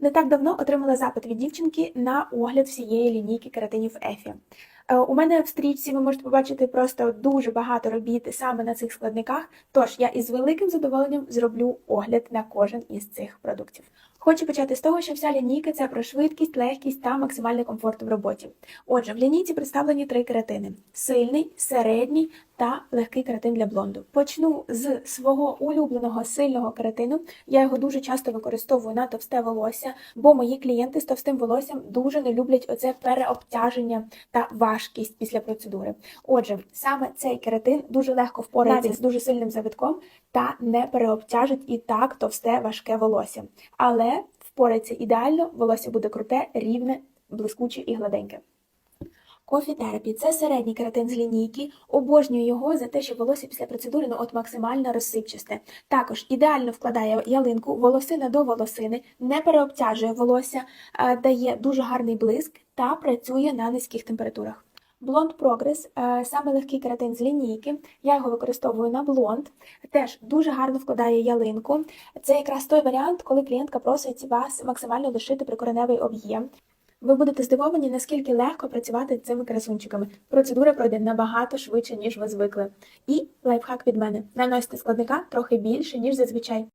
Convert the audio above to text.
Не так давно отримала запит від дівчинки на огляд всієї лінійки кератинів Ефі. Е, У мене в стрічці ви можете побачити просто дуже багато робіт саме на цих складниках. Тож я із великим задоволенням зроблю огляд на кожен із цих продуктів. Хочу почати з того, що вся лінійка це про швидкість, легкість та максимальний комфорт в роботі. Отже, в лінійці представлені три кератини: сильний, середній та легкий кератин для блонду. Почну з свого улюбленого сильного кератину. Я його дуже часто використовую на товсте волосся, бо мої клієнти з товстим волоссям дуже не люблять оце переобтяження та важкість після процедури. Отже, саме цей кератин дуже легко впорається з дуже сильним завитком та не переобтяжить і так товсте важке волосся. Але впорається ідеально, волосся буде круте, рівне, блискуче і гладеньке. Кофі терапі це середній кератин з лінійки. Обожнюю його за те, що волосся після процедури ну от максимально розсипчасте. Також ідеально вкладає ялинку, волосина до волосини, не переобтяжує волосся, дає дуже гарний блиск та працює на низьких температурах. Блонд е, саме легкий кератин з лінійки. Я його використовую на блонд. Теж дуже гарно вкладає ялинку. Це якраз той варіант, коли клієнтка просить вас максимально лишити прикореневий об'єм. Ви будете здивовані, наскільки легко працювати цими красунчиками. Процедура пройде набагато швидше, ніж ви звикли. І лайфхак від мене: наносите складника трохи більше, ніж зазвичай.